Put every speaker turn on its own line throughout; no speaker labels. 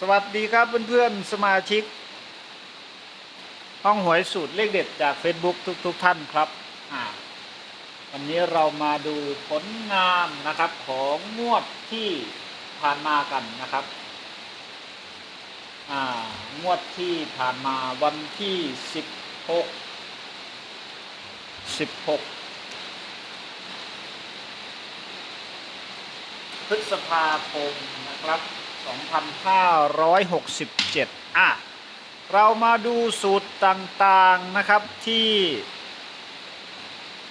สวัสดีครับเพื่อนๆสมาชิก ห้องหวยสูตรเลขเด็ดจาก Facebook ทุกๆทท่านครับอ่าวันนี้เรามาดูผลงานนะครับของงวดที่ผ่านมากันนะครับอ่างวดที่ผ่านมาวันที่ 16 16พฤษภาคมนะครับ 2567 อะ เรามาดูสูตรต่างๆนะครับที่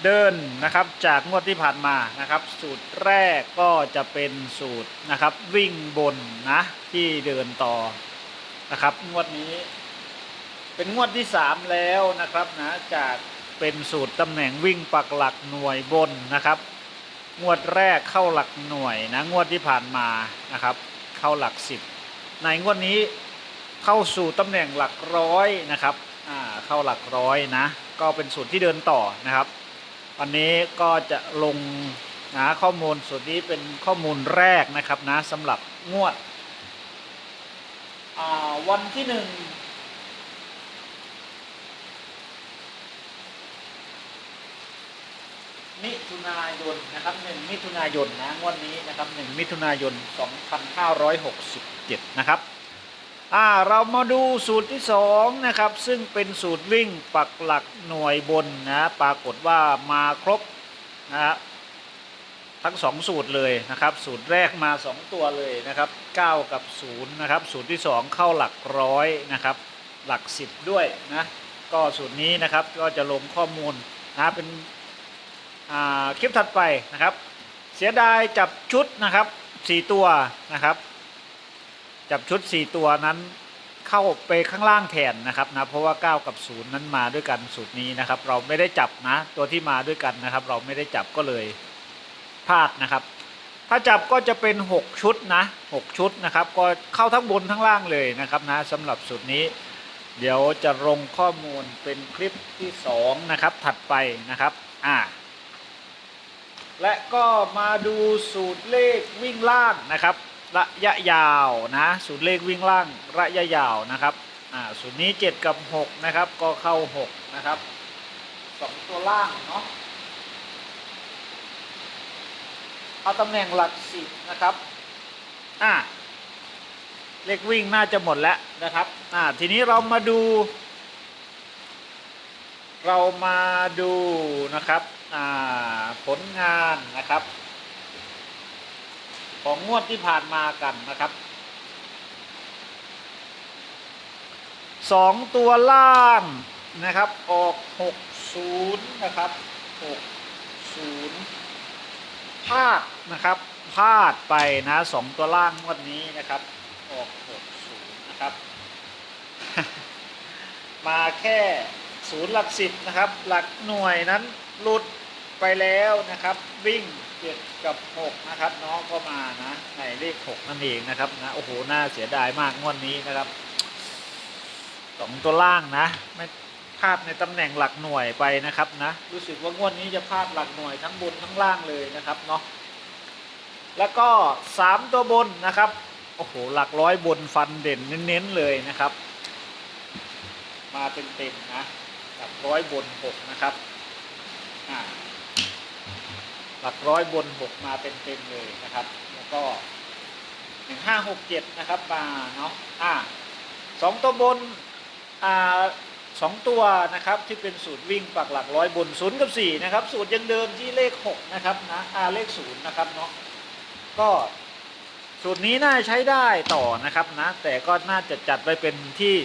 เดินนะครับจากงวดที่ผ่านมานะครับ สูตรแรกก็จะเป็นสูตรนะครับ วิ่งบนนะที่เดินต่อนะครับ งวดนี้ เป็นงวดที่ 3 แล้วนะครับนะจากเป็นสูตรตำแหน่งวิ่งปักหลักหน่วยบนนะครับ งวดแรกเข้าหลักหน่วยนะงวดที่ผ่านมานะครับ เข้าหลักสิบในงวดนี้เข้าสู่ตำแหน่งหลักร้อยนะครับอ่าเข้าหลักร้อยนะ ก็เป็นสูตรที่เดินต่อนะครับ วันนี้ก็จะลงนะข้อมูลสูตรนี้เป็นข้อมูลแรกนะครับนะสำหรับงวดวันที่หนึ่ง มิถุ นายนนะครับหนึ่งมิถุนายนนะงวดนี้นะครับหนึ่งมิถุนายน 2567 นะครับอ่าเรามาดูสูตรที่สองนะครับ ซึ่งเป็นสูตรวิ่งปักหลักหน่วยบนนะปรากฏว่ามาครบนะฮะทั้งสองสูตรเลยนะครับ สูตรแรกมา 2 ตัวเลยนะครับ 9 กับ 0 นะครับ สูตรที่ 2 เข้าหลักร้อยนะครับ หลัก 10 ด้วยนะก็สูตรนี้นะครับก็จะลงข้อมูลนะเป็น คลิปถัดไปนะครับ เสียดายจับชุดนะครับ4ตัวนะครับ จับชุด4ตัวนั้นเข้าไปข้างล่างแทนนะครับนะเพราะว่า 9 กับ0นั้นมาด้วยกันสูตรนี้นะครับ เราไม่ได้จับนะ ตัวที่มาด้วยกันนะครับ เราไม่ได้จับก็เลยพลาดนะครับ ถ้าจับก็จะเป็น 6 ชุดนะ 6 ชุดนะครับ ก็เข้าทั้งบนทั้งล่างเลยนะครับนะสำหรับสูตรนี้ เดี๋ยวจะลงข้อมูลเป็นคลิปที่ 2 นะครับ ถัดไปนะครับ อ่า และก็มาดูสูตรเลขวิ่งล่างนะครับ ระยะยาวนะสูตรเลขวิ่งล่างระยะยาวนะครับอ่าสูตรนี้ 7 กับ 6 นะครับ ก็เข้า 6 นะครับสองตัวล่างเนาะเอาตำแหน่งหลักสิบนะครับอ่าเลขวิ่งน่าจะหมดแล้วนะครับอ่าทีนี้เรามาดู เรามาดูนะครับผลงานนะครับ ของงวดที่ผ่านมากันนะครับสองตัวล่างนะครับ ออก60นะครับ60พลาดนะครับพลาดไปนะสองตัวล่างงวดนี้นะครับ ออก60นะครับ มาแค่ ศูนย์หลักสิบนะครับ หลักหน่วยนั้นหลุดไปแล้วนะครับ วิ่งเจ็ดกับหกนะครับ น้องก็มานะในเลขหกนั่นเองนะครับนะโอ้โหน่าเสียดายมากงวดนี้นะครับสองตัวล่างนะไม่พลาดในตำแหน่งหลักหน่วยไปนะครับนะรู้สึกว่างวดนี้จะพลาดหลักหน่วยทั้งบนทั้งล่างเลยนะครับเนาะแล้วก็สามตัวบนนะครับโอ้โหหลักร้อยบนฟันเด่นเน้นๆเลยนะครับ มาเต็มๆนะ หลักร้อยบนหกนะครับหลักร้อยบนหกมาเต็มๆเลยนะครับ แล้วก็หนึ่งห้าหกเจ็ดนะครับมาเนาะอ่าสองตัวบนอ่าสองตัวนะครับที่เป็นสูตรวิ่งปักหลักร้อยบนศูนย์กับสี่นะครับ สูตรยังเดิมที่เลขหกนะครับนะอ่าเลขศูนย์นะครับเนาะก็สูตรนี้น่าใช้ได้ต่อนะครับนะแต่ก็น่าจะจัดไว้เป็นที่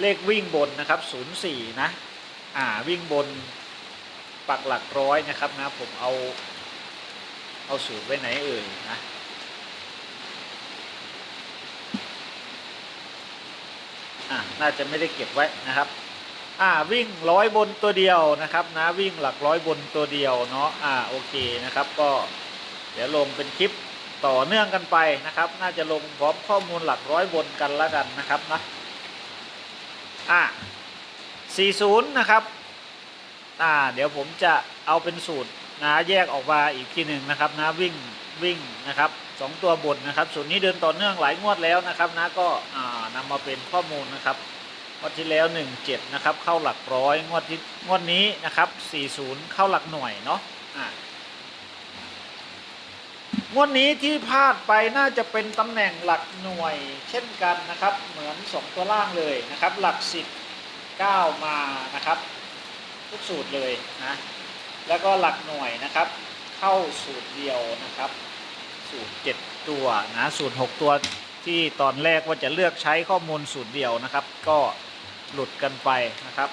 เลขวิ่งบนนะครับ 04 นะ อ่าวิ่งบนปักหลักร้อยนะครับนะผมเอา เอาสูตรไว้ไหนเอ่ยนะอ่าน่าจะไม่ได้เก็บไว้นะครับอ่าวิ่งร้อยบนตัวเดียวนะครับนะวิ่งหลักร้อยบนตัวเดียวเนาะอ่าโอเคนะครับ ก็เดี๋ยวลงเป็นคลิปต่อเนื่องกันไปนะครับ น่าจะลงพร้อมข้อมูลหลักร้อยบนกันแล้วกันนะครับนะ อ่า40 นะครับอ่าเดี๋ยวผมจะเอาเป็นสูตรนะแยกออกมาอีกทีหนึ่งนะครับนะวิ่งวิ่งนะครับสองตัวบนนะครับสูตรนี้เดินต่อเนื่องหลายงวดแล้วนะครับนะก็อ่านำมาเป็นข้อมูลนะครับงวดที่แล้ว 17 นะครับ เข้าหลักร้อยงวดที่งวดนี้นะครับ 40 เข้าหลักหน่วยเนาะอ่า งวดนี้ที่พลาดไปน่าจะเป็นตำแหน่งหลักหน่วย เช่นกันนะครับ เหมือน2ตัวล่างเลยนะครับ หลัก10 9มานะครับ ทุกสูตรเลยนะแล้วก็หลักหน่วยนะครับ เข้าสูตรเดียวนะครับ สูตร7ตัวนะสูตร6ตัวที่ตอนแรกว่าจะเลือกใช้ข้อมูลสูตรเดียวนะครับ ก็หลุดกันไปนะครับ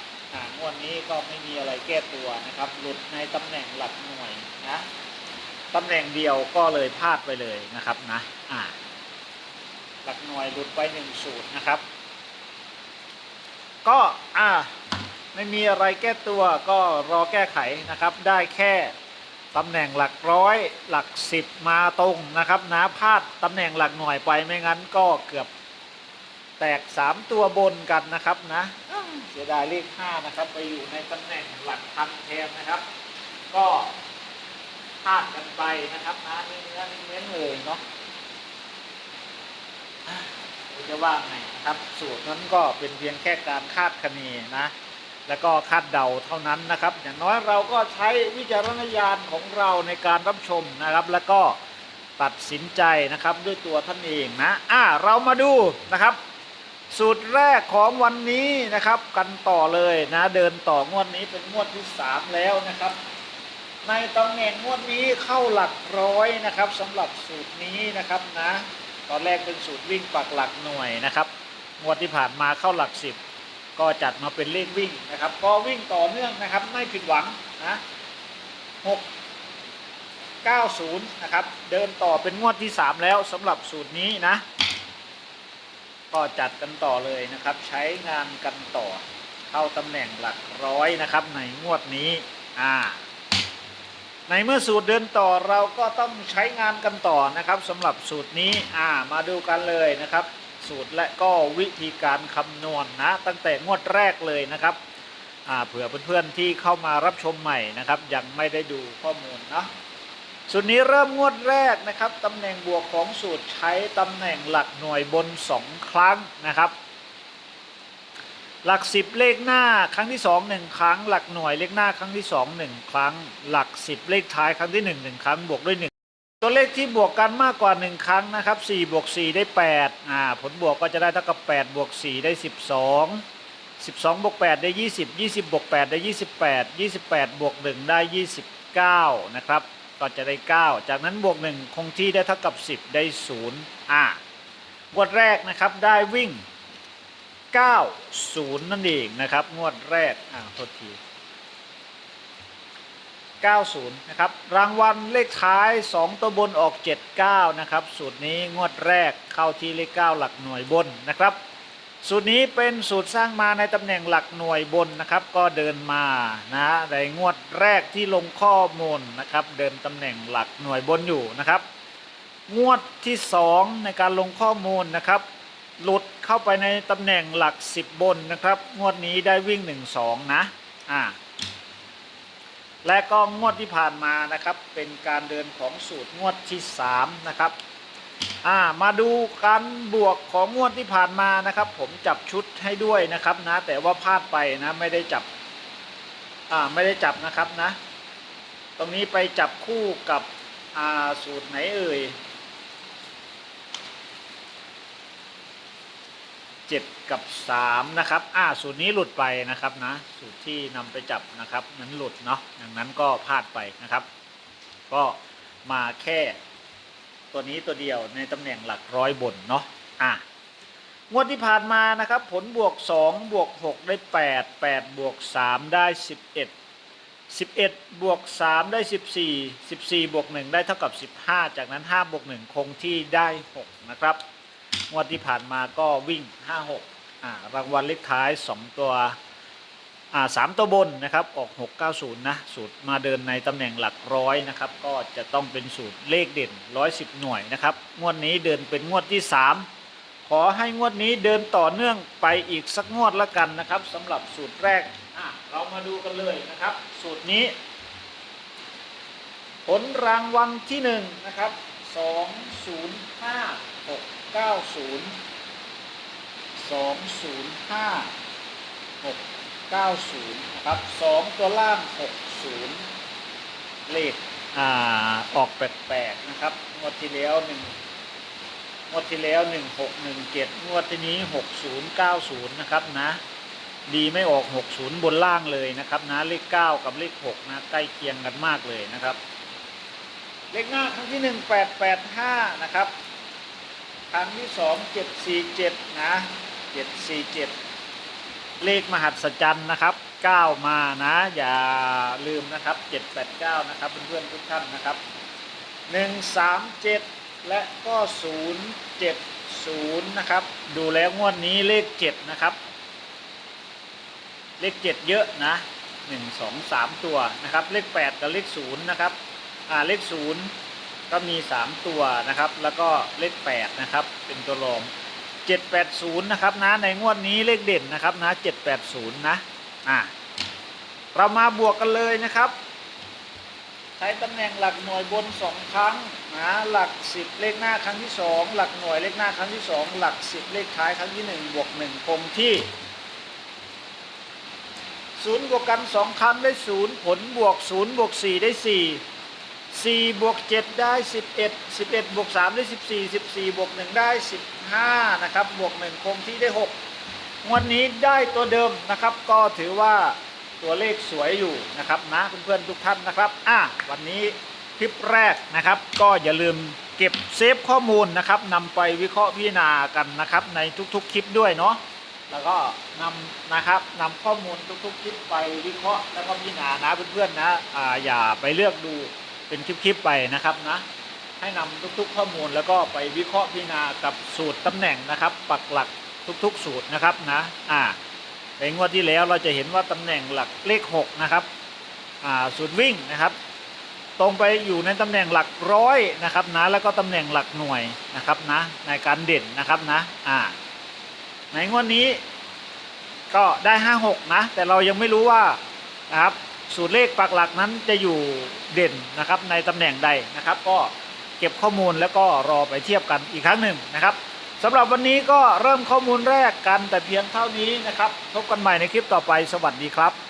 งวดนี้ก็ไม่มีอะไรแก้ตัวนะครับ หลุดในตำแหน่งหลักหน่วยนะ ตำแหน่งเดียวก็เลยพลาดไปเลยนะครับนะอ่าหลักหน่วยหลุดไปหนึ่งสูตรนะครับ ก็อ่าไม่มีอะไรแก้ตัวก็รอแก้ไขนะครับ ได้แค่ตำแหน่งหลักร้อยหลักสิบมาตรงนะครับนะพลาดตำแหน่งหลักหน่วยไปไม่งั้นก็เกือบแตก3ตัวบนกันนะครับนะอ้าเสียดายเลข5นะครับ ไปอยู่ในตำแหน่งหลักพันแทนนะครับ ก็ พลาดกันไปนะครับนะเนื้อเน้นเลยเนาะเราจะว่าไงนะครับ สูตรนั้นก็เป็นเพียงแค่การคาดคะเนนะ แล้วก็คาดเดาเท่านั้นนะครับ อย่างน้อยเราก็ใช้วิจารณญาณของเราในการรับชมนะครับ แล้วก็ตัดสินใจนะครับด้วยตัวท่านเองนะอ่าเรามาดูนะครับ สูตรแรกของวันนี้นะครับ กันต่อเลยนะ เดินต่องวดนี้เป็นงวดที่ 3 แล้วนะครับ ในตำแหน่งงวดนี้เข้าหลักร้อยนะครับสำหรับสูตรนี้นะครับนะ ตอนแรกเป็นสูตรวิ่งปักหลักหน่วยนะครับงวดที่ผ่านมาเข้าหลักสิบก็จัดมาเป็นเลขวิ่งนะครับ ก็วิ่งต่อเนื่องนะครับ ไม่ผิดหวังนะหกเก้าศูนย์นะครับ เดินต่อเป็นงวดที่สามแล้วสำหรับสูตรนี้นะ ก็จัดกันต่อเลยนะครับ ใช้งานกันต่อ เข้าตำแหน่งหลักร้อยนะครับ ในงวดนี้อ่า ในเมื่อสูตรเดินต่อเราก็ต้องใช้งานกันต่อนะครับสำหรับสูตรนี้อ่ามาดูกันเลยนะครับ สูตรและก็วิธีการคำนวณนะตั้งแต่งวดแรกเลยนะครับอ่าเผื่อเพื่อนๆที่เข้ามารับชมใหม่นะครับยังไม่ได้ดูข้อมูลนะสูตรนี้เริ่มงวดแรกนะครับตำแหน่งบวกของสูตรใช้ตำแหน่งหลักหน่วยบน 2 ครั้งนะครับ หลัก10เลขหน้าครั้งที่2 1ครั้ง หลักหน่วยเลขหน้าครั้งที่2 1ครั้ง หลัก10เลขท้ายครั้งที่1 1ครั้งบวกด้วย1ตัวเลขที่บวกกันมากกว่า 1 ครั้งนะครับ4บวก4ได้8อ่าผลบวกก็จะได้เท่ากับ8บวก4ได้ 12 12บวก8ได้ 20 20บวก8ได้ 28 28บวก1ได้ 29 นะครับก็จะได้ 9 จากนั้นบวก 1 คงที่ได้เท่ากับ 10 ได้0อ่างวดแรกนะครับได้วิ่ง 90 นั่นเองนะครับ งวดแรกอ่าโทษที 90 นะครับ รางวัลเลขท้าย 2 ตัวบนออก 79 นะครับ สูตรนี้งวดแรกเข้าที่เลข 9 หลักหน่วยบนนะครับ สูตรนี้เป็นสูตรสร้างมาในตำแหน่งหลักหน่วยบนนะครับ ก็เดินมานะในงวดแรกที่ลงข้อมูลนะครับ เดินตำแหน่งหลักหน่วยบนอยู่นะครับ งวดที่ 2 ในการลงข้อมูลนะครับ หลุดเข้าไปในตำแหน่งหลัก 10 บนนะครับ งวดนี้ได้วิ่ง 1 2 นะอ่าและก็งวดที่ผ่านมานะครับ เป็นการเดินของสูตรงวดที่3นะครับอ่ามาดูการบวกของงวดที่ผ่านมานะครับ ผมจับชุดให้ด้วยนะครับนะ แต่ว่าพลาดไปนะไม่ได้จับอ่าไม่ได้จับนะครับนะ ตรงนี้ไปจับคู่กับอ่าสูตรไหนเอ่ย 7 กับ 3 นะครับ อ่า สูตรนี้หลุดไปนะครับนะ สูตรที่นำไปจับนะครับ นั้นหลุดเนาะ ดังนั้นก็พลาดไปนะครับ ก็มาแค่ตัวนี้ตัวเดียวในตำแหน่งหลักร้อยบนเนาะ อ่างวดที่ผ่านมานะครับ ผลบวก 2 บวก 6 ได้ 8 8 บวก 3 ได้ 11 11 บวก 3 ได้ 14 14 บวก 1 ได้เท่ากับ 15 จากนั้น 5 บวก 1 คงที่ได้ 6 นะครับ งวดที่ผ่านมาก็วิ่ง 5 6อ่ารางวัลเลขท้าย 2 ตัวอ่าสามตัวบนนะครับออก 690 นะ สูตรมาเดินในตำแหน่งหลักร้อยนะครับ ก็จะต้องเป็นสูตรเลขเด่น 110 หน่วยนะครับ งวดนี้เดินเป็นงวดที่ 3 ขอให้งวดนี้เดินต่อเนื่องไปอีกสักงวดละกันนะครับสำหรับสูตรแรกอะเรามาดูกันเลยนะครับ สูตรนี้ ผลรางวัลที่1นะครับส องศูนย์ห้าหกเก้าศูนย์สองศูนย์ห้าหกเก้าศูนย์นะครับสองตัวล่างหกศูนย์เลขอ่าออกแปลกๆนะครับ งวดที่แล้วหนึ่งวดที่แล้วหนึ่งหกหนึ่งเจ็ดงวดที่นี้หกศูนย์เก้าศูนย์นะครับนะดีไม่ออก 60 บนล่างเลยนะครับนะเลข 9 กับเลข 6 นะใกล้เคียงกันมากเลยนะครับ เลขหน้าครั้งที่ 1 885 นะครับ ครั้งที่2 747นะ747เจ็ดเลขมหัศจรรย์นะครับ9มานะ อย่าลืมนะครับ789นะครับเพื่อนๆทุกท่านนะครับ137และก็070นย์นะครับ ดูแล้วงวดนี้เลข7นะครับ เลขเจ็ดเยอะนะหนึ่งสองสามตัวนะครับ เลขแปดกับเลขศูนย์นะครับ อ่าเลขศูนย์ ก็มีสามตัวนะครับ แล้วก็เลขแปดนะครับ เป็นตัวรองเจ็ดแปดศูนย์นะครับนะในงวดนี้เลขเด่นนะครับนะเจ็ดแปดศูนย์นะ อ่าเรามาบวกกันเลยนะครับ ใช้ตำแหน่งหลักหน่วยบนสองครั้งนะหลักสิบเลขหน้าครั้งที่สองหลักหน่วยเลขหน้าครั้งที่สองหลักสิบเลขท้ายครั้งที่หนึ่งบวกหนึ่งคงที่ศูนย์บวกกันสองครั้งได้ศูนย์ผลบวกศูนย์บวกสี่ได้สี่ สี่บวกเจ็ดได้สิบเอ็ดสิบเอ็ดบวกสามได้สิบสี่สิบสี่บวกหนึ่งได้สิบห้านะครับ บวกหนึ่งคงที่ได้หกงวดนี้ได้ตัวเดิมนะครับ ก็ถือว่าตัวเลขสวยอยู่นะครับนะเพื่อนๆทุกท่านนะครับอะวันนี้คลิปแรกนะครับ ก็อย่าลืมเก็บเซฟข้อมูลนะครับนำไปวิเคราะห์พิจารณากันนะครับ ในทุกๆคลิปด้วยเนาะแล้วก็นำนะครับนำข้อมูลทุกๆคลิปไปวิเคราะห์แล้วก็พิจารณานะเพื่อนๆนะอ่าอย่าไปเลือกดู เป็นคลิปๆไปนะครับนะให้นำทุกๆข้อมูลแล้วก็ไปวิเคราะห์พิจารณากับสูตรตำแหน่งนะครับ ปักหลักทุกๆ สูตรนะครับนะอ่าในงวดที่แล้วเราจะเห็นว่าตำแหน่งหลักเลข6นะครับอ่าสูตรวิ่งนะครับ ตรงไปอยู่ในตำแหน่งหลักร้อยนะครับนะแล้วก็ตำแหน่งหลักหน่วยนะครับนะในการเด่นนะครับนะอ่าในงวดนี้ก็ได้ 56 นะ แต่เรายังไม่รู้ว่านะครับ สูตรเลขปักหลักนั้นจะอยู่เด่นนะครับในตำแหน่งใดนะครับ ก็เก็บข้อมูลแล้วก็รอไปเทียบกันอีกครั้งหนึ่งนะครับสำหรับวันนี้ก็เริ่มข้อมูลแรกกันแต่เพียงเท่านี้นะครับพบกันใหม่ในคลิปต่อไปสวัสดีครับ